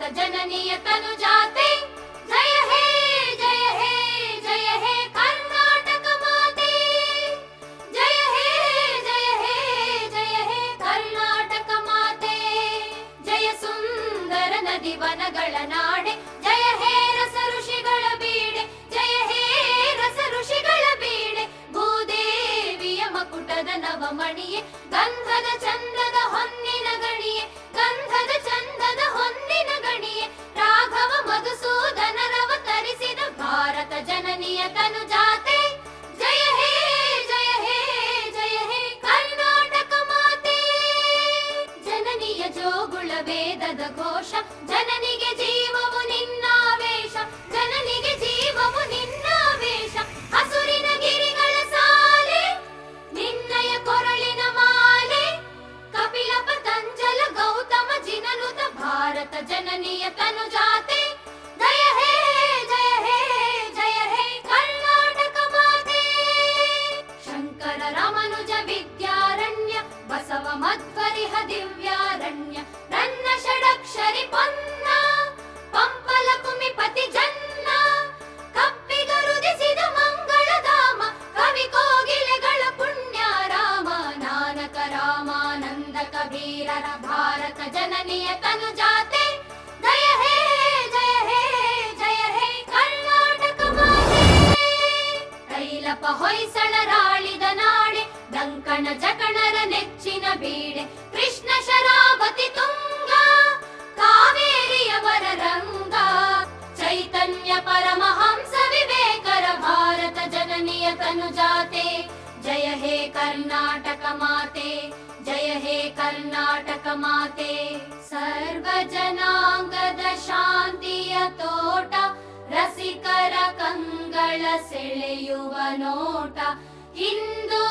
ಭಾರತ ಜನನಿಯ ತನು ಜಾತೆ ಜಯ ಹೇ ಜಯ ಹೇ ಜಯ ಹೇ ಕರ್ನಾಟಕ ಮಾತೆ ಜಯ ಹೇ ಜಯ ಹೇ ಜಯ ಹೇ ಕರ್ನಾಟಕ ಮಾತೆ ಜಯ ಸುಂದರ ನದಿ ವನಗಳ ನಾಡೆ ಜಯ ಹೇ ರಸ ಋಷಿಗಳ ಬೀಡೆ ಜಯ ಹೇ ರಸ ಋಷಿಗಳ ಬೀಡೆ ಭೂದೇವಿಯ ಮಕುಟದ ನವಮಣಿಯೇ ಗಂಧದ ಚಂದದ ವೇದದ ಘೋಷ, ಜನನಿಗೆ ಜೀವವು ನಿನ್ನಾವೇಶ ಜನನಿಗೆ ಜೀವವು ನಿನ್ನಾವೇಶ ಹಸುರಿನ ಗಿರಿಗಳ ಸಾಲೆ, ನಿನ್ನಯ ಕೊರಳಿನ ಮಾಲೆ. ಕಪಿಲ ಪತಂಜಲ ಗೌತಮ ಜಿನನುತ ಭಾರತ ಜನನಿಯ ತನು ಜಾತೆ ಜಯ ಹೇ ಜಯ ಹೇ ಜಯ ಹೇ ಕರ್ನಾಟಕ ಮಾತೆ. ಶಂಕರ ರಮನುಜ ವಿದ್ಯಾರಣ್ಯ, ಬಸವ ಮಧ್ವರಿಹ ದಿವ್ಯಾರಣ್ಯ. ನನ್ನ ಭಾರತ ಜನನಿಯ ತನು ಜಾತೆ ಹೇ, ಜಯ ಹೇ ಜಯ ಹೇ ಕರ್ನಾಟಕ ಹೊಯ್ಸಳರಾಳಿದ ನಾಡೆ ಡಂಕಣ ಜಕಣರ ನೆಚ್ಚಿನ ಬೀಡೆ, ಕೃಷ್ಣ ಶರಾವತಿ ತುಂಗ ಭಾರತ ಜನನಿಯ ತನು ಜಾತೆ ಜಯ ಹೇ ಕರ್ನಾಟಕ ಮಾತೆ ಜಯ ಹೇ ಕರ್ನಾಟಕ ಮಾತೆ ಸರ್ವ ಜನಾಂಗದ ಶಾಂತಿಯ ತೋಟ ರಸಿಕರ ಕಂಗಳ ಸೆಳೆಯುವ ನೋಟ ಹಿಂದೂ